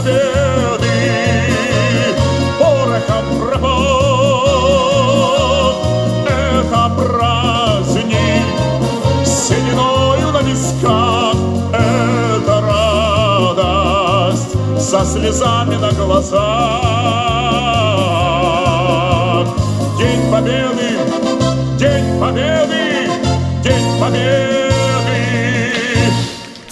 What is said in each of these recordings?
победы порохом пропах. Это праздник сединою на висках. Это радость со слезами на глазах. День Победы, День Победы, День Победы.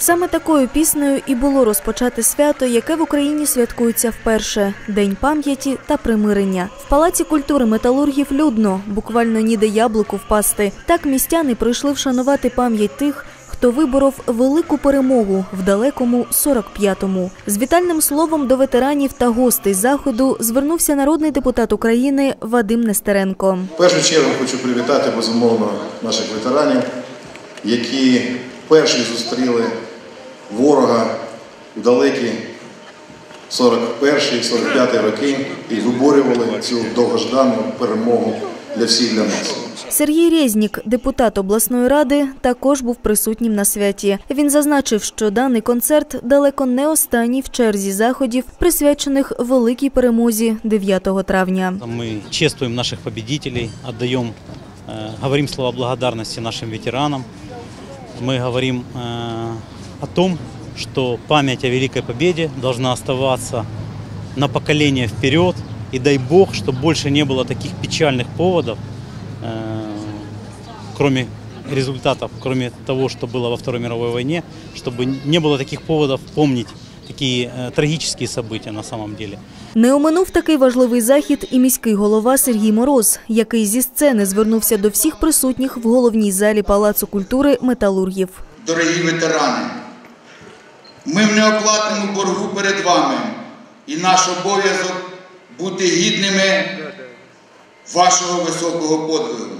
Саме такою піснею і було розпочати свято, яке в Україні святкується вперше День пам'яті та примирення. В палаці культури металургів людно, буквально ніде яблуку впасти. Так містяни прийшли вшанувати пам'ять тих. Хто виборов велику перемогу в далекому 45-му. З вітальним словом до ветеранів та гостей заходу звернувся народний депутат України Вадим Нестеренко. В першу чергу хочу привітати безумовно наших ветеранів, які перші зустріли ворога у далекі 41-45 роки і виборювали цю довгождану перемогу для всіх для нас. Сергій Резнік, депутат обласної ради, також був присутнім на святі. Він зазначив, що даний концерт далеко не останній в черзі заходів, присвячених великій перемозі 9 травня. Мы чествуем наших победителей, отдаем, э, говорим слова благодарности нашим ветеранам. Мы говорим э, о том, что память о Великой Победе должна оставаться на поколение вперед. И дай Бог, чтобы больше не было таких печальных поводов, э, кроме результатов, кроме того, что было во Второй мировой войне, чтобы не было таких поводов помнить такие э, трагические события на самом деле. Не оминув такий важливий захід і міський голова Сергій Мороз, який зі сцени звернувся до всіх присутніх в головній залі Палацу культури металургів. Дорогі ветерани, ми в неоплатному боргу перед вами, і наш обов'язок бути гідними вашого високого подвигу.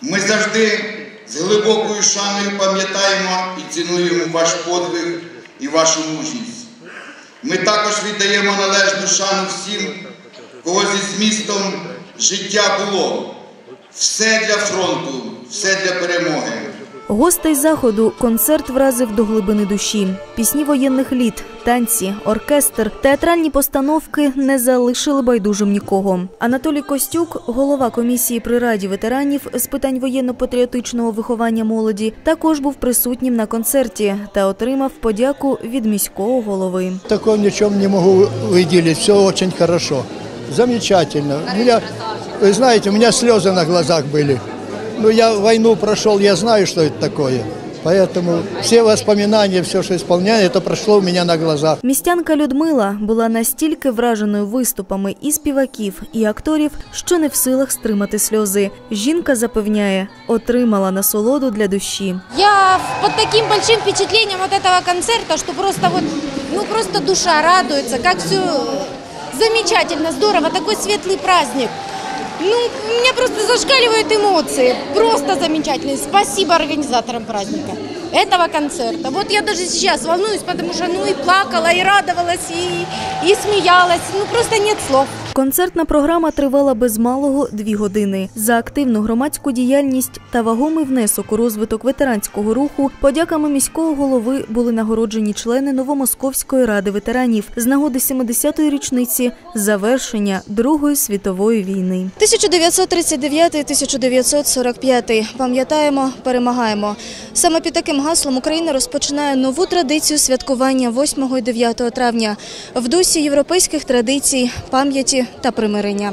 Ми завжди з глибокою шаною пам'ятаємо і цінуємо ваш подвиг і вашу мужність. Ми також віддаємо належну шану всім, кого зі змістом життя було. Все для фронту, все для перемоги. Гостей заходу концерт вразив до глибини душі. Пісні воєнних літ, танці, оркестр, театральні постановки не залишили байдужим нікого. Анатолій Костюк, голова комісії при раді ветеранів з питань воєнно-патріотичного виховання молоді, також був присутнім на концерті та отримав подяку від міського голови. Такого ни в чем не могу выделить. Все очень хорошо. Замечательно. У меня, вы знаете, у меня слезы на глазах были. Ну, я войну прошел, я знаю, что это такое. Поэтому все воспоминания, все, что исполняю, это прошло у меня на глазах. Містянка Людмила була настільки враженою виступами і співаків, і акторів, що не в силах стримати сльози. Жінка запевняє, отримала насолоду для душі. Я под таким большим впечатлением от этого концерта, что просто вот, ну просто душа радуется, как все замечательно, здорово, такой светлый праздник. Ну, у меня просто зашкаливают эмоции, просто замечательные. Спасибо организаторам праздника, этого концерта. Вот я даже сейчас волнуюсь, потому что ну и плакала, и радовалась, и, и смеялась, ну просто нет слов. Концертна програма тривала без малого дві години. За активну громадську діяльність та вагомий внесок у розвиток ветеранського руху подяками міського голови були нагороджені члени Новомосковської ради ветеранів з нагоди 70-ї річниці завершення Другої світової війни. 1939-1945. Пам'ятаємо, перемагаємо. Саме під таким гаслом Україна розпочинає нову традицію святкування 8 і 9 травня в дусі європейських традицій, пам'яті та примирення.